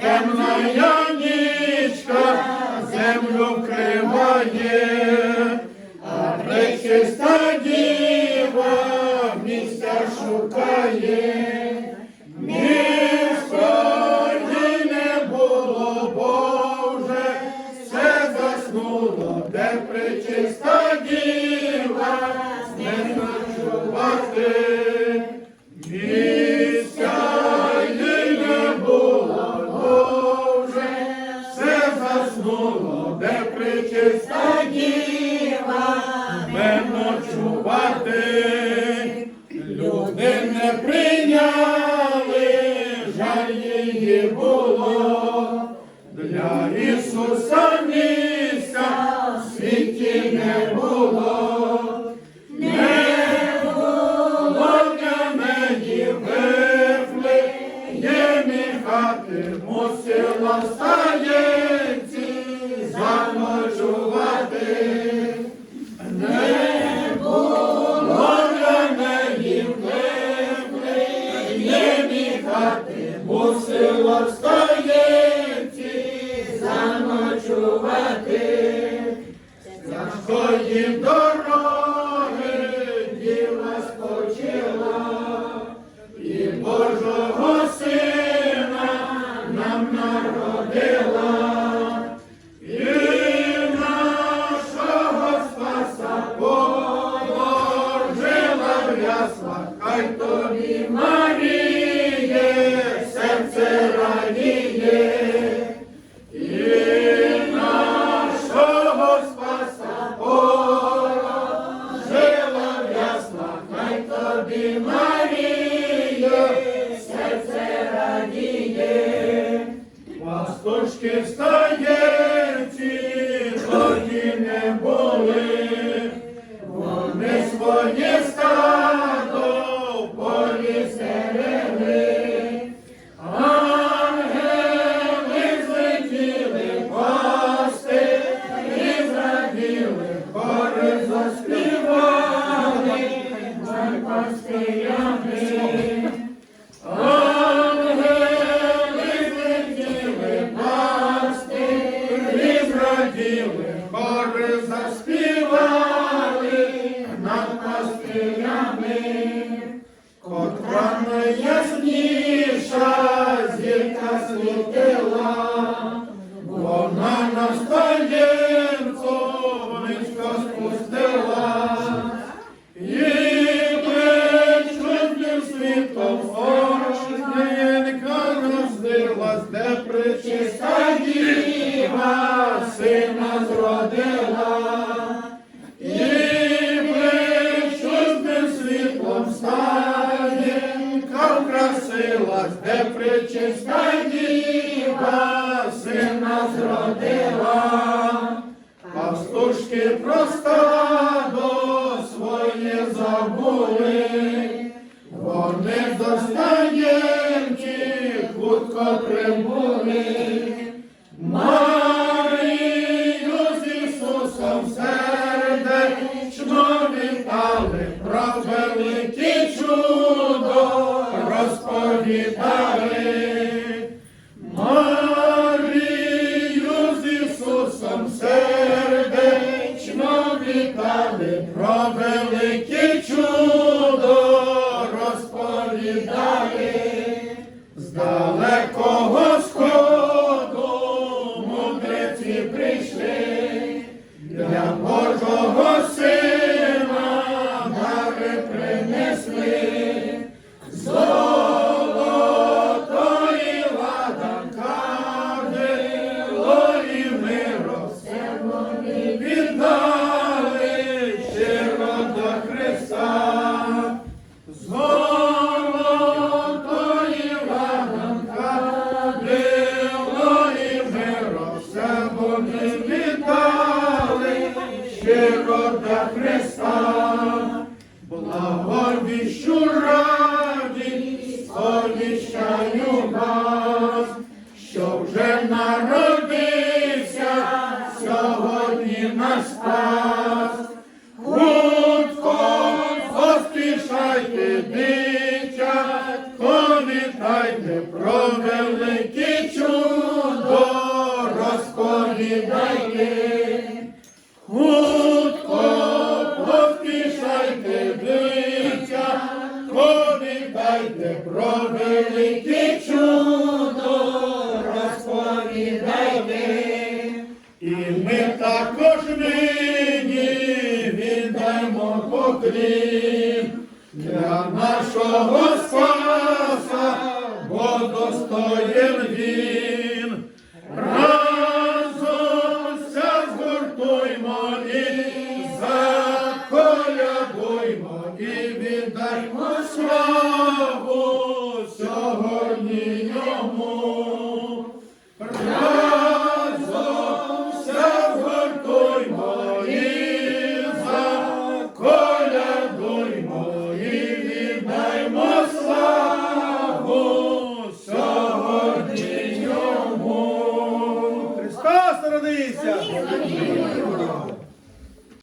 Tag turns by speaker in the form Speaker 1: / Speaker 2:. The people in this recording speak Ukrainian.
Speaker 1: темна нічка землю вкриває, а пречиста діва місця шукає. Де причиста діва, не ним ночувати. Люди не прийняли, жаль її було. Для Ісуса місця в світі не було. Не було мені є хати, мусила в стаєнці є мій хати, мусила хори заспівали, над пастирями. Котра найясніша зірка світила, вона на спустила, і світом огненка роздилась, де діва про розповідали. З далекого сходу мудреці прийшли, для Божого сина дари принесли. Христа. Благовіщу радість, сповіщаю вас, що вже народився сьогодні наш спас. Хутко поспішайте, дитятко, вітайте, про велике чудо розповідайте. Про велике чудо, розповідайте. І ми також
Speaker 2: Jesus.